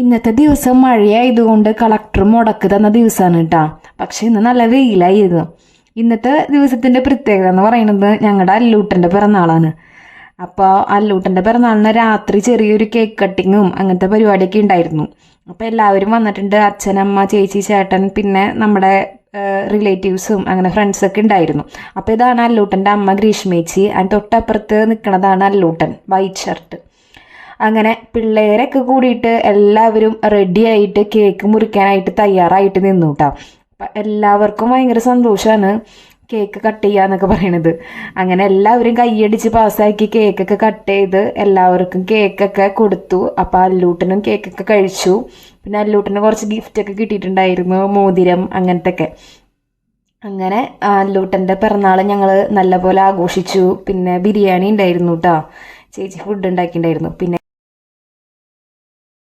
ഇന്നത്തെ ദിവസം മഴയായതുകൊണ്ട് കളക്ടർ മുടക്ക് തന്ന ദിവസമാണ് കേട്ടോ പക്ഷെ ഇന്ന് നല്ല വെയിലായിരുന്നു. ഇന്നത്തെ ദിവസത്തിന്റെ പ്രത്യേകത എന്ന് പറയുന്നത് ഞങ്ങളുടെ അല്ലൂട്ടന്റെ പിറന്നാളാണ്. അപ്പോൾ അല്ലൂട്ടന്റെ പിറന്നാളിന് രാത്രി ചെറിയൊരു കേക്ക് കട്ടിങ്ങും അങ്ങനത്തെ പരിപാടിയൊക്കെ ഉണ്ടായിരുന്നു. അപ്പോൾ എല്ലാവരും വന്നിട്ടുണ്ട് അച്ഛനമ്മ ചേച്ചി ചേട്ടൻ പിന്നെ നമ്മുടെ റിലേറ്റീവ്സും അങ്ങനെ ഫ്രണ്ട്സൊക്കെ ഉണ്ടായിരുന്നു. അപ്പോൾ ഇതാണ് അല്ലൂട്ടന്റെ അമ്മ ഗ്രീഷ്മേച്ചി. അതിന് തൊട്ടപ്പുറത്ത് നിൽക്കുന്നതാണ് അല്ലൂട്ടൻ വൈറ്റ് ഷർട്ട് അങ്ങനെ പിള്ളേരൊക്കെ കൂടിയിട്ട് എല്ലാവരും റെഡിയായിട്ട് കേക്ക് മുറിക്കാനായിട്ട് തയ്യാറായിട്ട് നിന്നു കേട്ടോ അപ്പം എല്ലാവർക്കും ഭയങ്കര സന്തോഷമാണ് കേക്ക് കട്ട് ചെയ്യുക എന്നൊക്കെ പറയണത്. അങ്ങനെ എല്ലാവരും കൈയടിച്ച് പാസ്സാക്കി കേക്കൊക്കെ കട്ട് ചെയ്ത് എല്ലാവർക്കും കേക്കൊക്കെ കൊടുത്തു. അപ്പം അല്ലൂട്ടനും കേക്കൊക്കെ കഴിച്ചു. പിന്നെ അല്ലൂട്ടന് കുറച്ച് ഗിഫ്റ്റൊക്കെ കിട്ടിയിട്ടുണ്ടായിരുന്നു മോതിരം അങ്ങനത്തെ ഒക്കെ അങ്ങനെ അല്ലൂട്ടന്റെ പിറന്നാൾ ഞങ്ങൾ നല്ലപോലെ ആഘോഷിച്ചു. പിന്നെ ബിരിയാണി ഉണ്ടായിരുന്നു കേട്ടോ ചേച്ചി ഫുഡ് ഉണ്ടാക്കിയിട്ടുണ്ടായിരുന്നു. പിന്നെ